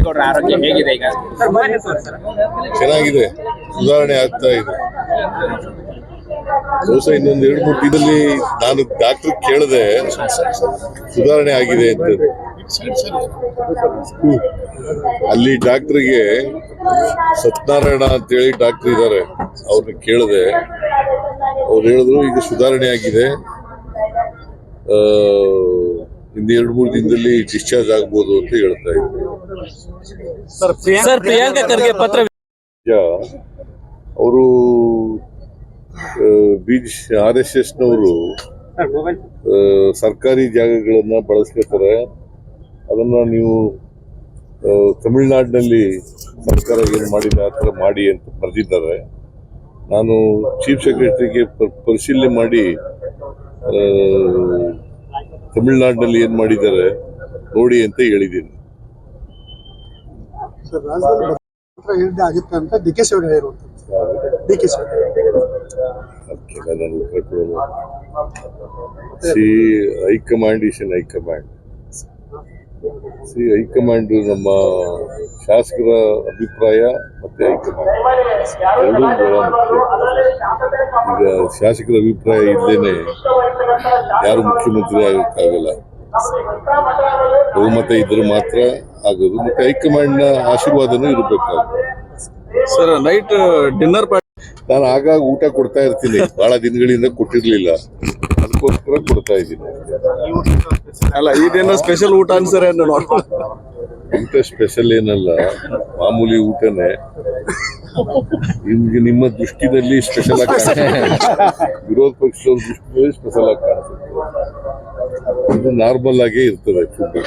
ಕೆಂಪೇಗೌಡರ ಆರೋಗ್ಯ ಹೇಗಿದೆ ಈಗ? ಚೆನ್ನಾಗಿದೆ. ಸುಧಾರಣೆ ಆಗ್ತಾ ಇದೆ. ಬಹುಶಃ ಇನ್ನೊಂದು ಎರಡು ಮೂರು ದಿನದಲ್ಲಿ ನಾನು ಡಾಕ್ಟರ್ ಕೇಳಿದೆ ಸುಧಾರಣೆ ಆಗಿದೆ ಅಂತ. ಅಲ್ಲಿ ಡಾಕ್ಟ್ರಿಗೆ ಸತ್ಯನಾರಾಯಣ ಅಂತೇಳಿ ಡಾಕ್ಟರ್ ಇದ್ದಾರೆ ಅವ್ರನ್ನ ಕೇಳಿದೆ. ಅವ್ರು ಹೇಳಿದ್ರು ಈಗ ಸುಧಾರಣೆ ಆಗಿದೆ. ಆ, ಇನ್ನು ಎರಡು ಮೂರು ದಿನದಲ್ಲಿ ಡಿಸ್ಚಾರ್ಜ್ ಆಗ್ಬೋದು ಅಂತ ಹೇಳ್ತಾ ಇದ್ರು. ಸರ್ ಪ್ರಿಯಾಂಕಾ ಖರ್ಗೆ ಪತ್ರ ಅವರು ಬಿಜ್ ಆರ್ ಎಸ್ ಎಸ್ನವರು ಸರ್ಕಾರಿ ಜಾಗಗಳನ್ನ ಬಳಸ್ಕೊತಾರೆ. ಅದನ್ನ ನೀವು ತಮಿಳ್ನಾಡಿನಲ್ಲಿ ಸರ್ಕಾರ ಏನು ಮಾಡಿದೆ ಆ ಥರ ಮಾಡಿ ಅಂತ ಬರೆದಿದ್ದಾರೆ. ನಾನು ಚೀಫ್ ಸೆಕ್ರೆಟರಿಗೆ ಪರಿಶೀಲನೆ ಮಾಡಿ ತಮಿಳ್ನಾಡಿನಲ್ಲಿ ಏನು ಮಾಡಿದ್ದಾರೆ ನೋಡಿ ಅಂತ ಹೇಳಿದ್ದೀನಿ. See high command is an high command. See high command ನಮ್ಮ ಶಾಸಕರ ಅಭಿಪ್ರಾಯ ಮತ್ತೆ ಹೈಕಮಾಂಡ್. ಎರಡೂ ಬಹಳ ಮುಖ್ಯ. ಈಗ ಶಾಸಕರ ಅಭಿಪ್ರಾಯ ಇಲ್ಲದೇನೆ ಯಾರು ಮುಖ್ಯಮಂತ್ರಿ ಆಗೋಕ್ಕಾಗಲ್ಲ. ಬಹುಮತ ಇದ್ರೆ ಮಾತ್ರ ಆಗೋದು. ಮತ್ತೆ ಹೈಕಮಾಂಡ್ನ ಆಶೀರ್ವಾದನೂ ಇರಬೇಕಾಗುತ್ತೆ. ಸರ್ ನೈಟ್ ಡಿನ್ನರ್ ಪಾರ್ಟಿ ನಾನು ಆಗಾಗ ಊಟ ಕೊಡ್ತಾ ಇರ್ತೀನಿ. ಬಹಳ ದಿನಗಳಿಂದ ಕೊಟ್ಟಿರ್ಲಿಲ್ಲ. ಅದಕ್ಕೋಸ್ಕರ ಕೊಡ್ತಾ ಇದ್ದೀನಿ. ಅಲ್ಲ ಇದೇನೋ ಸ್ಪೆಷಲ್ ಊಟ ಅನ್ಸರ್ ಊಟ ಸ್ಪೆಷಲ್ ಏನಲ್ಲ ಮಾಮೂಲಿ ಊಟನೇ. ನಿಮ್ಗೆ ನಿಮ್ಮ ದೃಷ್ಟಿನಲ್ಲಿ ಸ್ಪೆಷಲ್ ಆಗಿ ವಿರೋಧ ಪಕ್ಷದವ್ರ ದೃಷ್ಟಿನಲ್ಲಿ ಸ್ಪೆಷಲ್ ಆಗಿ ಕಾಣಿಸುತ್ತೆ. ಇದು ನಾರ್ಮಲ್ ಆಗೇ ಇರ್ತದೆ ಫುಡ್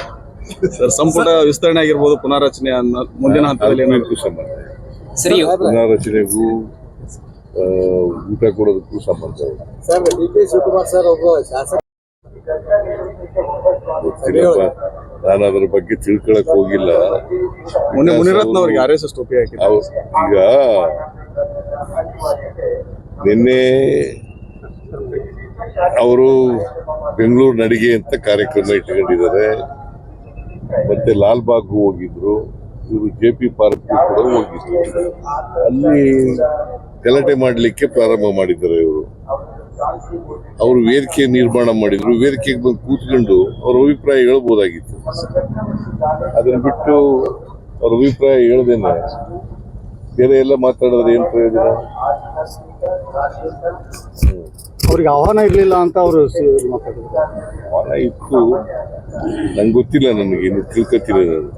ಸರ್ ಸಂಪುಟ ವಿಸ್ತರಣೆ ಆಗಿರ್ಬೋದು ಪುನಾರಚನೆ ಅನ್ನೋ ಮುಂದಿನ ಹಂತದಲ್ಲಿ ಏನಾದ್ರು? ಸಂಬಂಧ ಸರಿ ಪುನಾರಚನೆಗೂ ಊಟ ಕೊಡೋದಕ್ಕೂ ಸಂಬಂಧ ಇದೆ. ನಾನು ಅದ್ರ ಬಗ್ಗೆ ತಿಳ್ಕೊಳಕ್ ಹೋಗಿಲ್ಲ. ಮೊನ್ನೆ ಮುನಿರತ್ನ ಅವರಿಗೆ ಆರ್ ಎಸ್ ಎಸ್ ಟೋಪಿ ಹಾಕಿದ್ರು. ಈಗ ನಿನ್ನೆ ಅವರು ಬೆಂಗಳೂರು ನಡಿಗೆ ಅಂತ ಕಾರ್ಯಕ್ರಮ ಇಟ್ಕೊಂಡಿದ್ದಾರೆ. ಮತ್ತೆ ಲಾಲ್ಬಾಗ್ ಹೋಗಿದ್ರು. ಇವರು ಜೆ ಪಿ ಪಾರ್ಕ್ ಕೂಡ ಹೋಗಿದ್ರು ಅಲ್ಲಿ ಗಲಾಟೆ ಮಾಡಲಿಕ್ಕೆ ಪ್ರಾರಂಭ ಮಾಡಿದ್ದಾರೆ ಇವರು. ಅವರು ವೇದಿಕೆ ನಿರ್ಮಾಣ ಮಾಡಿದ್ರು. ವೇದಿಕೆಗೆ ಬಂದು ಕೂತ್ಕೊಂಡು ಅವ್ರ ಅಭಿಪ್ರಾಯ ಹೇಳ್ಬೋದಾಗಿತ್ತು. ಅದನ್ನ ಬಿಟ್ಟು ಅವ್ರ ಅಭಿಪ್ರಾಯ ಹೇಳ್ದೇನೆ. ಬೇರೆ ಎಲ್ಲ ಮಾತಾಡಿದ್ರೆ ಏನು ಪ್ರಯೋಜನ? ಅವ್ರಿಗೆ ಆಹ್ವಾನ ಇರಲಿಲ್ಲ ಅಂತ ಅವರು ಆಹ್ವಾನ ಇತ್ತು. ನಂಗೆ ಗೊತ್ತಿಲ್ಲ ನನಗೆ ಇನ್ನು ತಿಳ್ಕೊತಿಲ್ಲ ನಾನು